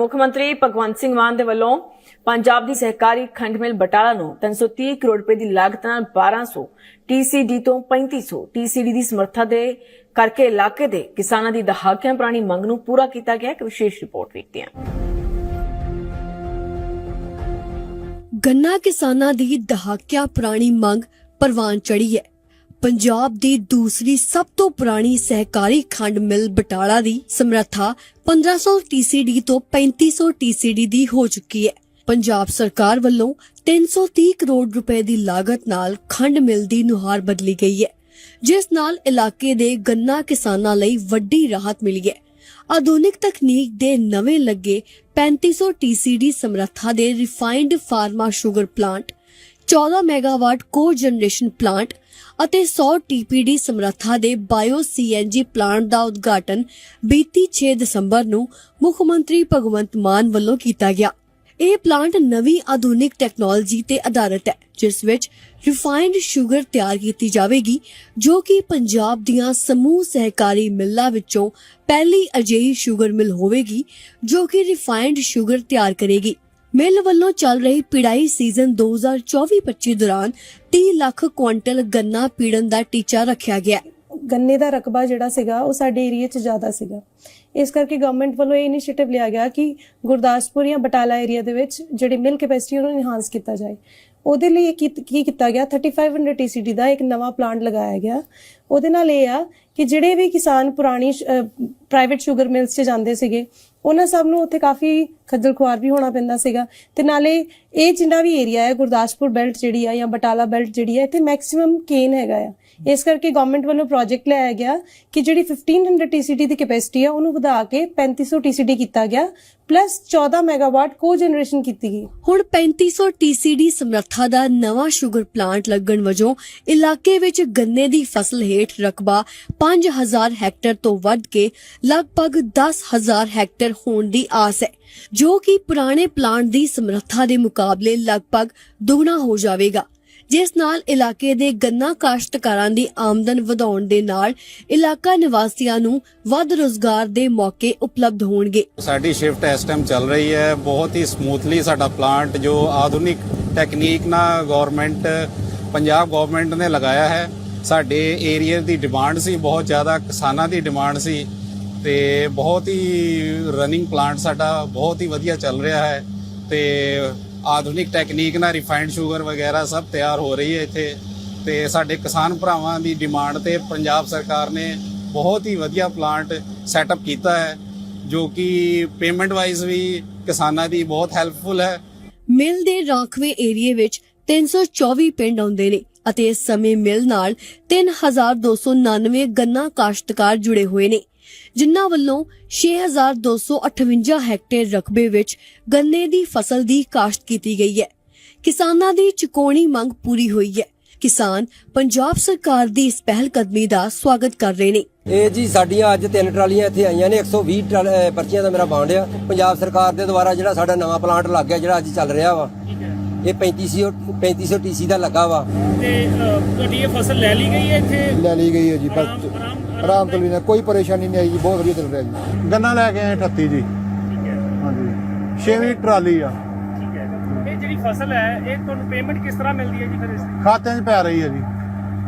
ਮੁੱਖ ਮੰਤਰੀ ਭਗਵੰਤ ਸਿੰਘ ਮਾਨ ਦੇ ਵੱਲੋਂ ਪੰਜਾਬ ਦੀ ਸਹਿਕਾਰੀ ਖੰਡ ਮਿਲ ਬਟਾਲਾ ਨੂੰ 330 ਕਰੋੜ ਰੁਪਏ ਦੀ ਲਾਗਤ ਨਾਲ 1200 TCD ਤੋਂ 3500 TCD ਦੀ ਸਮਰੱਥਾ ਦੇ ਕਰਕੇ ਇਲਾਕੇ ਦੇ ਕਿਸਾਨਾਂ ਦੀ ਦਹਾਕਿਆਂ ਪੁਰਾਣੀ ਮੰਗ ਨੂੰ ਪੂਰਾ ਕੀਤਾ ਗਿਆ। ਇੱਕ ਵਿਸ਼ੇਸ਼ ਰਿਪੋਰਟ ਵੇਖਦੇ ਹਾਂ। ਗੰਨਾ ਕਿਸਾਨਾਂ ਦੀ ਦਹਾਕਿਆਂ ਪੁਰਾਣੀ ਮੰਗ ਪ੍ਰਵਾਨ ਚੜੀ ਹੈ। ਪੰਜਾਬ ਦੀ ਦੂਸਰੀ ਸਭ ਤੋਂ ਪੁਰਾਣੀ ਸਹਿਕਾਰੀ ਖੰਡ ਮਿਲ ਬਟਾਲਾ ਦੀ ਸਮਰੱਥਾ 1500 TCD ਤੋਂ 3500 TCD ਦੀ ਹੋ ਚੁੱਕੀ ਹੈ। ਪੰਜਾਬ ਸਰਕਾਰ ਵੱਲੋਂ 330 ਕਰੋੜ ਰੁਪਏ ਦੀ ਲਾਗਤ ਨਾਲ ਖੰਡ ਮਿਲ ਦੀ ਨੁਹਾਰ ਬਦਲੀ ਗਈ ਹੈ। ਜਿਸ ਨਾਲ ਇਲਾਕੇ ਦੇ ਗੰਨਾ ਕਿਸਾਨਾਂ ਲਈ ਵੱਡੀ ਰਾਹਤ ਮਿਲੀ ਹੈ। ਆਧੁਨਿਕ ਤਕਨੀਕ ਦੇ ਨਵੇਂ ਲੱਗੇ 3500 TCD ਸਮਰੱਥਾ ਦੇ refined pharma sugar plant 14 megawatt co generation plant ਅਤੇ 100 TPD ਸਮਰੱਥਾ ਦੇ ਬਾਇਓ CNG ਪਲਾਂਟ ਦਾ ਉਦਘਾਟਨ ਬੀਤੀ 6 ਦਸੰਬਰ ਨੂੰ ਮੁੱਖ ਮੰਤਰੀ ਭਗਵੰਤ ਮਾਨ ਵੱਲੋਂ ਕੀਤਾ ਗਿਆ। ਇਹ ਪਲਾਂਟ ਨਵੀਂ ਆਧੁਨਿਕ ਟੈਕਨੋਲੋਜੀ ਤੇ ਆਧਾਰਿਤ ਹੈ, ਜਿਸ ਵਿੱਚ ਰਿਫਾਈਨਡ ਸ਼ੂਗਰ ਤਿਆਰ ਕੀਤੀ ਜਾਵੇਗੀ, ਜੋ ਕਿ ਪੰਜਾਬ ਦੀਆਂ ਸਮੂਹ ਸਹਿਕਾਰੀ ਮਿੱਲਾਂ ਵਿੱਚੋਂ ਪਹਿਲੀ ਅਜਿਹੀ ਸ਼ੂਗਰ ਮਿਲ ਹੋਵੇਗੀ, ਜੋ ਕਿ ਰਿਫਾਈਨਡ ਸ਼ੂਗਰ ਤਿਆਰ ਕਰੇਗੀ। ਮਿਲ ਵੱਲੋਂ ਚੱਲ ਰਹੀ ਪਿੜਾਈ ਸੀਜ਼ਨ 2024-25 ਦੌਰਾਨ 30 ਲੱਖ ਕੁਇੰਟਲ ਗੰਨਾ ਪੀੜਨ ਦਾ ਟੀਚਾ ਰੱਖਿਆ ਗਿਆ। ਗੰਨੇ ਦਾ ਰਕਬਾ ਜਿਹੜਾ ਸੀਗਾ, ਉਹ ਸਾਡੇ ਏਰੀਆ 'ਚ ਜ਼ਿਆਦਾ ਸੀਗਾ। ਇਸ ਕਰਕੇ ਗਵਰਨਮੈਂਟ ਵੱਲੋਂ ਇਹ ਇਨੀਸ਼ੀਏਟਿਵ ਲਿਆ ਗਿਆ ਕਿ ਗੁਰਦਾਸਪੁਰ ਜਾਂ ਬਟਾਲਾ ਏਰੀਆ ਦੇ ਵਿੱਚ ਜਿਹੜੀ ਮਿਲ ਕੈਪੈਸਿਟੀ ਉਹਨੂੰ ਇਨਹਾਂਸ ਕੀਤਾ ਜਾਏ। ਉਹਦੇ ਲਈ ਕੀ ਕੀਤਾ ਗਿਆ? 3500 TCD ਦਾ ਇੱਕ ਨਵਾਂ ਪਲਾਂਟ ਲਗਾਇਆ ਗਿਆ। ਉਹਦੇ ਨਾਲ ਇਹ ਆ ਕਿ ਜਿਹੜੇ ਵੀ ਕਿਸਾਨ ਪੁਰਾਣੀ ਪ੍ਰਾਈਵੇਟ ਸ਼ੂਗਰ ਮਿਲਸ 'ਚ ਜਾਂਦੇ ਸੀਗੇ ਉਹਨਾਂ ਸਭ ਨੂੰ ਉੱਥੇ ਕਾਫੀ ਖੱਜਲ ਖੁਆਰ ਵੀ ਹੋਣਾ ਪੈਂਦਾ ਸੀਗਾ। ਤੇ ਨਾਲੇ ਇਹ ਜਿੰਨਾ ਵੀ ਏਰੀਆ ਹੈ, ਗੁਰਦਾਸਪੁਰ ਬੈਲਟ ਜਿਹੜੀ ਆ ਜਾਂ ਬਟਾਲਾ ਬੈਲਟ ਜਿਹੜੀ ਹੈ ਇੱਥੇ ਮੈਕਸਿਮਮ ਕੇਨ ਹੈਗਾ ਆ। ਇਸ ਕਰਕੇ ਗਵਰਨਮੈਂਟ ਵੱਲੋਂ ਪ੍ਰੋਜੈਕਟ ਲਿਆਇਆ ਗਿਆ ਕਿ ਜਿਹੜੀ 1500 TCD ਦੀ ਕੈਪੈਸਿਟੀ ਆ, ਉਹਨੂੰ ਵਧਾ ਕੇ 3500 TCD ਕੀਤਾ ਗਿਆ ਪਲੱਸ 14 ਮੈਗਾਵਾਟ ਕੋ ਜਨਰੇਸ਼ਨ ਕੀਤੀ ਗਈ। ਹੁਣ 3500 TCD ਸਮਰੱਥਾ ਦਾ ਨਵਾਂ ਸ਼ੂਗਰ ਪਲਾਂਟ ਲੱਗਣ ਵਜੋਂ ਇਲਾਕੇ ਵਿੱਚ ਗੰਨੇ ਦੀ ਫਸਲ ਹੇਠ ਰਕਬਾ 5000 ਹੈਕਟਰ ਤੋਂ ਵੱਧ ਕੇ ਲਗਭਗ 10000 ਹੈਕਟਰ ਹੋਣ ਦੀ ਆਸ ਹੈ, ਜੋ ਕਿ ਪੁਰਾਣੇ ਪਲਾਂਟ ਦੀ ਸਮਰੱਥਾ ਦੇ ਮੁਕਾਬਲੇ ਲਗਭਗ ਦੁੱਗਣਾ ਹੋ ਜਾਵੇਗਾ। ਜਿਸ ਨਾਲ ਇਲਾਕੇ ਦੇ ਗੰਨਾ ਕਾਸ਼ਤਕਾਰਾਂ ਦੀ ਆਮਦਨ ਵਧਾਉਣ ਦੇ ਨਾਲ ਇਲਾਕਾ ਨਿਵਾਸੀਆਂ ਨੂੰ ਵੱਧ ਰੋਜ਼ਗਾਰ ਦੇ ਮੌਕੇ ਉਪਲਬਧ ਹੋਣਗੇ। ਸਾਡੀ ਸ਼ਿਫਟ ਇਸ ਟਾਈਮ ਚੱਲ ਰਹੀ ਹੈ। ਬਹੁਤ ਹੀ ਸਮੂਥਲੀ ਸਾਡਾ ਪਲਾਂਟ ਜੋ ਆਧੁਨਿਕ ਟੈਕਨੀਕ ਨਾਲ ਗਵਰਨਮੈਂਟ ਪੰਜਾਬ ਗਵਰਨਮੈਂਟ ਨੇ ਲਗਾਇਆ ਹੈ, ਸਾਡੇ ਏਰੀਆ ਦੀ ਡਿਮਾਂਡ ਸੀ, ਬਹੁਤ ਜ਼ਿਆਦਾ ਕਿਸਾਨਾਂ ਦੀ ਡਿਮਾਂਡ ਸੀ। ਤੇ ਬਹੁਤ ਹੀ ਰਨਿੰਗ ਪਲਾਂਟ ਸਾਡਾ ਬਹੁਤ ਹੀ ਵਧੀਆ ਚੱਲ ਰਿਹਾ ਹੈ ਤੇ ਆਧੁਨਿਕ ਟੈਕਨੀਕ ਨਾਲ ਰਿਫਾਈਨਡ ਸ਼ੂਗਰ ਵਗੈਰਾ ਸਭ ਤਿਆਰ ਹੋ ਰਹੀ ਹੈ ਇੱਥੇ ਤੇ ਸਾਡੇ ਕਿਸਾਨ ਭਰਾਵਾਂ ਦੀ ਡਿਮਾਂਡ ਤੇ ਪੰਜਾਬ ਸਰਕਾਰ ਨੇ ਬਹੁਤ ਹੀ ਵਧੀਆ ਪਲਾਂਟ ਸੈਟਅਪ ਕੀਤਾ ਹੈ, ਜੋ ਕਿ ਪੇਮੈਂਟ ਵਾਈਜ਼ ਵੀ ਕਿਸਾਨਾਂ ਦੀ ਬਹੁਤ ਹੈਲਪਫੁਲ ਹੈ। ਮਿਲ ਦੇ ਰਾਖਵੇਂ ਏਰੀਏ ਵਿੱਚ 324 ਪਿੰਡ ਆਉਂਦੇ ਨੇ ਅਤੇ ਇਸ ਸਮੇਂ ਮਿਲ ਨਾਲ 3299 ਗੰਨਾ ਕਾਸ਼ਤਕਾਰ ਜੁੜੇ ਹੋਏ ਨੇ। ਜਿਨ੍ਹਾਂ ਵੱਲੋਂ 6258 ਹੈਕਟੇਅਰ ਰਕਬੇ ਵਿੱਚ ਗੰਨੇ ਦੀ ਫਸਲ ਦੀ ਕਾਸ਼ਤ ਕੀਤੀ ਗਈ ਹੈ। ਕਿਸਾਨਾਂ ਦੀ ਚੁਕੌਣੀ ਮੰਗ ਪੂਰੀ ਹੋਈ ਹੈ। ਕਿਸਾਨ ਪੰਜਾਬ ਸਰਕਾਰ ਦੀ ਇਸ ਪਹਿਲ ਕਦਮੀ ਦਾ ਸਵਾਗਤ ਕਰ ਰਹੇ ਨੇ। ਇਹ ਜੀ ਸਾਡੀਆਂ ਅੱਜ ਤਿੰਨ ਟਰਾਲੀਆਂ ਇੱਥੇ ਆਈਆਂ ਨੇ 120 ਟਰਾਲ- ਅਹ ਪਰਚੀਆਂ ਦਾ ਮੇਰਾ ਬਾਂਡ ਆ। ਪੰਜਾਬ ਸਰਕਾਰ ਦੇ ਦੁਆਰਾ ਜਿਹੜਾ ਸਾਡਾ ਨਵਾਂ ਪਲਾਂਟ ਲੱਗ ਗਿਆ, ਜਿਹੜਾ ਅੱਜ ਚੱਲ ਰਿਹਾ ਵਾ। ਇਹ 3500 3500 ਟੀਸੀ ਦਾ ਲੱਗਾ ਵਾ। ਤੇ ਤੁਹਾਡੀ ਇਹ ਫਸਲ ਲੈ ਲਈ ਗਈ ਹੈ ਇੱਥੇ? ਲੈ ਲਈ ਗਈ ਹੈ ਜੀ ਬਸ ਆਰਾਮ- ਤੋਂ ਲੈਣਾ ਕੋਈ ਪਰੇਸ਼ਾਨੀ ਨਹੀਂ ਆਈ ਜੀ ਬਹੁਤ ਵਧੀਆ ਚੱਲ ਰਿਹਾ ਜੀ। ਗੰਨਾ ਲੈ ਕੇ ਆਏ 38 ਜੀ। ਠੀਕ ਹੈ। ਹਾਂਜੀ। ਛੇਵੀਂ ਟਰਾਲੀ ਆ। ਠੀਕ ਹੈ। ਇਹ ਜਿਹੜੀ ਫਸਲ ਹੈ ਇਹ ਤੁਹਾਨੂੰ ਪੇਮੈਂਟ ਕਿਸ ਤਰ੍ਹਾਂ ਮਿਲਦੀ ਹੈ ਜੀ ਫਿਰ ਇਸ ਦੀ? ਖਾਤਿਆਂ 'ਚ ਪੈ ਰਹੀ ਹੈ ਜੀ।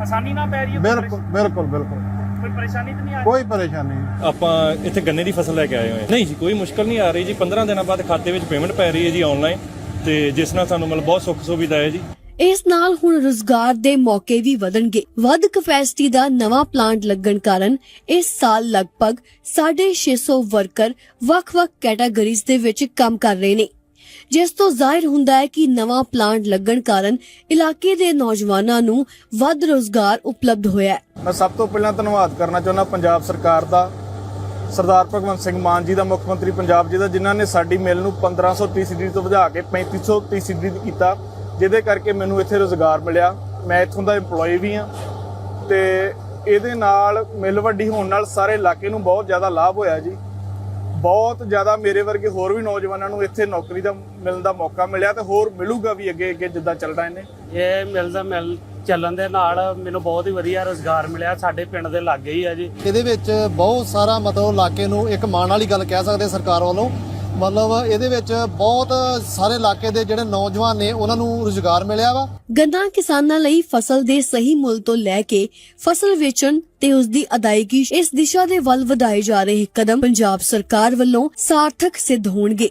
ਆਸਾਨੀ ਨਾਲ ਪੈ ਰਹੀ ਹੈ ਕੋਈ ਬਿਲਕੁਲ ਬਿਲਕੁਲ ਬਿਲਕੁਲ। ਪਰੇਸ਼- ਕੋਈ ਪਰੇਸ਼ਾਨੀ ਤਾਂ ਨਹੀਂ ਆ ਰਹੀ? ਕੋਈ ਪਰੇਸ਼ਾਨੀ ਨਹੀਂ। ਆਪਾਂ ਇੱਥੇ ਗੰਨੇ ਦੀ ਫਸਲ ਲੈ ਕੇ ਆਏ ਹੋਏ ਹਾਂ। ਨਹੀਂ ਜੀ ਕੋਈ ਮੁਸ਼ਕਲ ਨਹੀਂ ਆ ਰਹੀ ਜੀ। 15 ਦਿਨਾਂ ਬਾਅਦ ਖਾਤੇ ਵਿੱਚ ਪੇਮੈਂਟ ਪੈ ਰਹੀ ਹੈ ਜੀ ਆਨਲਾਈਨ ਤੇ ਜਿਸ ਨਾਲ ਸਾਨੂੰ ਮਤਲਬ ਬਹੁਤ ਸੁੱਖ ਸੁਵਿਧਾ ਹੈ ਜੀ। ਇਸ ਨਾਲ ਹੁਣ ਰੁਜ਼ਗਾਰ ਦੇ ਮੌਕੇ ਵੀ ਵਧਣਗੇ। ਵੱਧ ਕਪੈਸਿਟੀ ਦਾ ਨਵਾਂ ਪਲਾਂਟ ਲੱਗਣ ਕਾਰਨ ਇਸ ਸਾਲ ਲਗਭਗ 650 ਵਰਕਰ ਵੱਖ-ਵੱਖ ਕੈਟਾਗਰੀਜ਼ ਦੇ ਵਿੱਚ ਕੰਮ ਕਰ ਰਹੇ ਨੇ। ਜਿਸ ਤੋਂ ਜ਼ਾਹਿਰ ਹੁੰਦਾ ਹੈ ਕਿ ਨਵਾਂ ਪਲਾਂਟ ਲੱਗਣ ਕਾਰਨ ਇਲਾਕੇ ਦੇ ਨੌਜਵਾਨਾਂ ਨੂੰ ਵੱਧ ਰੁਜ਼ਗਾਰ ਉਪਲਬਧ ਹੋਇਆ ਹੈ। ਮੈਂ ਸਭ ਤੋਂ ਪਹਿਲਾਂ ਧੰਨਵਾਦ ਕਰਨਾ ਚਾਹੁੰਦਾ ਪੰਜਾਬ ਸਰਕਾਰ ਦਾ ਸਰਦਾਰ ਭਗਵੰਤ ਸਿੰਘ ਮਾਨ ਜੀ ਦਾ ਮੁੱਖ ਮੰਤਰੀ ਪੰਜਾਬ ਜੀ ਦਾ, ਜਿਨ੍ਹਾਂ ਨੇ ਸਾਡੀ ਮਿਲ ਨੂੰ 1500 TCD ਤੋਂ ਵਧਾ ਕੇ 3500 TCD ਕੀਤਾ, ਜਿਹਦੇ ਕਰਕੇ ਮੈਨੂੰ ਇੱਥੇ ਰੋਜ਼ਗਾਰ ਮਿਲਿਆ। ਮੈਂ ਇੱਥੋਂ ਦਾ EMPLOYE ਵੀ ਹਾਂ ਤੇ ਇਹਦੇ ਨਾਲ ਮਿਲ ਵੱਡੀ ਹੋਣ ਨਾਲ ਸਾਰੇ ਇਲਾਕੇ ਨੂੰ ਬਹੁਤ ਜ਼ਿਆਦਾ ਲਾਭ ਹੋਇਆ ਜੀ। ਬਹੁਤ ਜ਼ਿਆਦਾ ਮੇਰੇ ਵਰਗੇ ਹੋਰ ਵੀ ਨੌਜਵਾਨਾਂ ਨੂੰ ਇੱਥੇ ਨੌਕਰੀ ਦਾ ਮਿਲਣ ਦਾ ਮੌਕਾ ਮਿਲਿਆ ਤੇ ਹੋਰ ਮਿਲੂਗਾ ਵੀ ਅੱਗੇ ਅੱਗੇ ਜਿੱਦਾਂ ਚੱਲਦਾ ਇਹਨੇ। ਇਹ ਮਿਲਦਾ ਮਿਲ ਚੱਲਣ ਦੇ ਨਾਲ ਮੈਨੂੰ ਬਹੁਤ ਹੀ ਵਧੀਆ ਰੋਜ਼ਗਾਰ ਮਿਲਿਆ ਸਾਡੇ ਪਿੰਡ ਦੇ ਲਾਗੇ ਹੀ ਆ ਜੀ। ਇਹਦੇ ਵਿੱਚ ਬਹੁਤ ਸਾਰਾ ਮਤਲਬ ਇਲਾਕੇ ਨੂੰ ਇੱਕ ਮਾਣ ਵਾਲੀ ਗੱਲ ਕਹਿ ਸਕਦੇ ਸਰਕਾਰ ਵੱਲੋਂ ਮਤਲਬ ਇਹਦੇ ਵਿੱਚ ਬਹੁਤ ਸਾਰੇ ਇਲਾਕੇ ਦੇ ਜਿਹੜੇ ਨੌਜਵਾਨ ਨੇ, ਉਹਨਾਂ ਨੂੰ ਰੁਜ਼ਗਾਰ ਮਿਲਿਆ ਵਾ। ਗੰਨਾ ਕਿਸਾਨਾਂ ਲਈ ਫਸਲ ਦੇ ਸਹੀ ਮੁੱਲ ਤੋਂ ਲੈ ਕੇ ਫਸਲ ਵੇਚਣ ਤੇ ਉਸ ਦੀ ਅਦਾਇਗੀ ਇਸ ਦਿਸ਼ਾ ਦੇ ਵੱਲ ਵਧਾਏ ਜਾ ਰਹੇ ਕਦਮ ਪੰਜਾਬ ਸਰਕਾਰ ਵੱਲੋਂ ਸਾਰਥਕ ਸਿੱਧ ਹੋਣਗੇ।